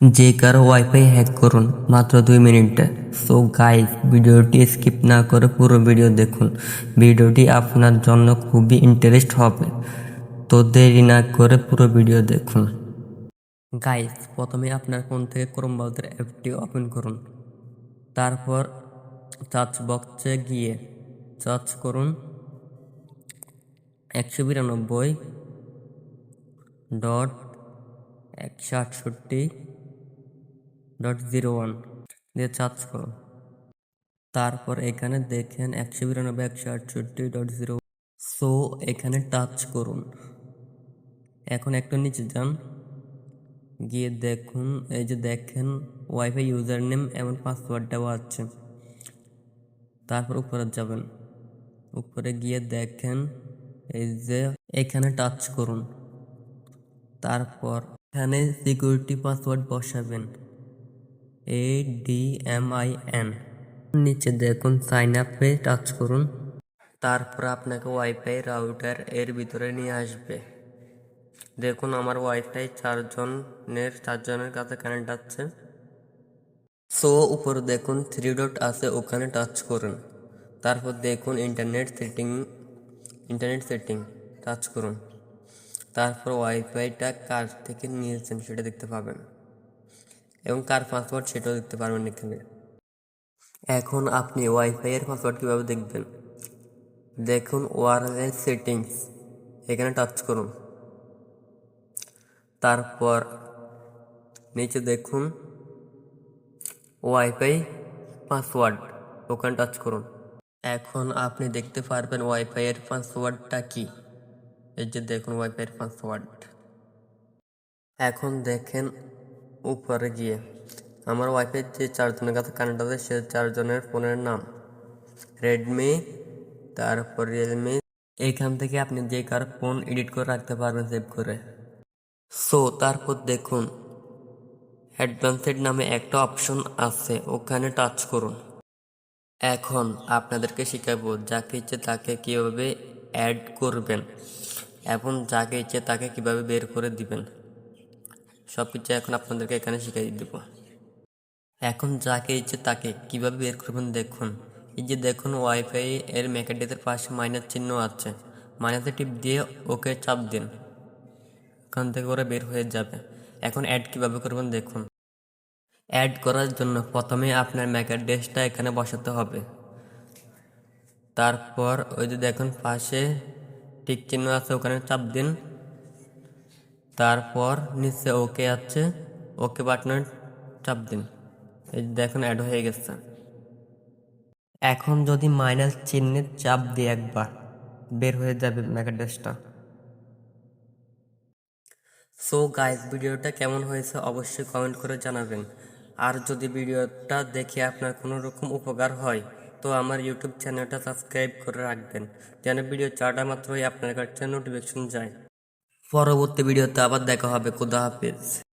যে কারও wifi hack করুন, মাত্র দুই মিনিটে। সো গাইজ ভিডিওটি স্কিপ না করে পুরো ভিডিও দেখুন। ভিডিওটি আপনার জন্য খুবই ইন্টারেস্ট হবে। তো দেরি না করে পুরো ভিডিও দেখুন। গাইজ প্রথমে আপনার ফোন থেকে ক্রোম ব্রাউজার অ্যাপটি ওপেন করুন। তারপর সার্চ বক্সে গিয়ে সার্চ করুন একশো বিরানব্বই ডট একশো আটষট্টি ডট জিরো ওয়ান দিয়ে সার্চ করুন তারপর এখানে দেখেন একশো বিরানব্বই একশো আটষট্টি ডট জিরো সো এখানে টাচ করুন। এখন একটু নিচে যান। গিয়ে দেখুন, এই যে দেখেন ওয়াইফাই ইউজার নেম এবং পাসওয়ার্ড দেওয়া আছে। তারপর উপরে যাবেন। উপরে গিয়ে দেখেন, এই যে এখানে টাচ করুন। তারপর এখানে সিকিউরিটি পাসওয়ার্ড বসাবেন। A D M I N নিচে দেখুন সাইন আপে টাচ করুন। তারপর আপনাকে ওয়াইফাই রাউটার এর ভিতরে নিয়ে আসবে। দেখুন, আমার ওয়াইফাই চারজনের চারজনের কাছে কানেক্ট আছে। সো উপরে দেখুন থ্রি ডট আছে, ওখানে টাচ করুন। তারপর দেখুন internet setting internet setting touch করুন। তারপর ওয়াইফাইটা কার থেকে নিয়েছেন সেটা দেখতে পাবেন। এবং কার পাসওয়ার্ড সেটাও দেখতে পারবেন এখানে। এখন আপনি ওয়াইফাই এর পাসওয়ার্ড কীভাবে দেখবেন? দেখুন ওয়ারলেস সেটিংস। এখানে টাচ করুন। তারপর নিচে দেখুন ওয়াইফাই পাসওয়ার্ড ওখানে টাচ করুন। এখন আপনি দেখতে পারবেন ওয়াইফাই এর পাসওয়ার্ডটা কি? এই যে দেখুন ওয়াইফাই এর পাসওয়ার্ড এখন দেখেন উপরে গিয়ে। আমার ওয়াইফাই যে চারজনের কাছে কানেক্ট আছে, সে চারজনের ফোনের নাম। রেডমি তারপর রিয়েলমি এখান থেকে আপনি যে কার ফোন এডিট করে রাখতে পারবেন সেভ করে। সো তারপর দেখুন অ্যাডভান্সেড নামে একটা অপশন আছে, ওখানে টাচ করুন। এখন আপনাদেরকে শেখাবো যাকে ইচ্ছে তাকে কীভাবে অ্যাড করবেন, এবং যাকে ইচ্ছে তাকে কীভাবে বের করে দিবেন। সব কিছু এখন আপনাদেরকে এখানে শিখিয়ে দেব। এখন যাকে ইচ্ছে তাকে কীভাবে বের করবেন দেখুন। এই যে দেখুন ওয়াইফাই এর ম্যাকেডেতের পাশে মাইনাস চিহ্ন আছে। মাইনাসে টিপ দিয়ে ওকে চাপ দিন। ওখান থেকে ওরা বের হয়ে যাবে। এখন অ্যাড কীভাবে করবেন দেখুন। অ্যাড করার জন্য প্রথমে আপনার ম্যাকের ড্রেসটা এখানে বসাতে হবে। তারপর ওই যে দেখুন, পাশে টিক চিহ্ন আছে, ওখানে চাপ দিন। তারপর নিচে ওকে আছে, ওকে বাটনে চাপ দিন। এই দেখুন অ্যাড হয়ে গেছে। এখন যদি মাইনাস চিহ্নের চাপ দিই একবার বের হয়ে যাবে ম্যাকের ড্রেসটা সো গাইস ভিডিওটা কেমন হয়েছে অবশ্যই কমেন্ট করে জানাবেন। আর যদি ভিডিওটা দেখে আপনার কোনো রকম উপকার হয়, তো আমার ইউটিউব চ্যানেলটা সাবস্ক্রাইব করে রাখবেন, যেন ভিডিও চারটা মাত্রই আপনার কাছে নোটিফিকেশন যায়। পরবর্তী ভিডিওতে আবার দেখা হবে। খুদা হাফিজ।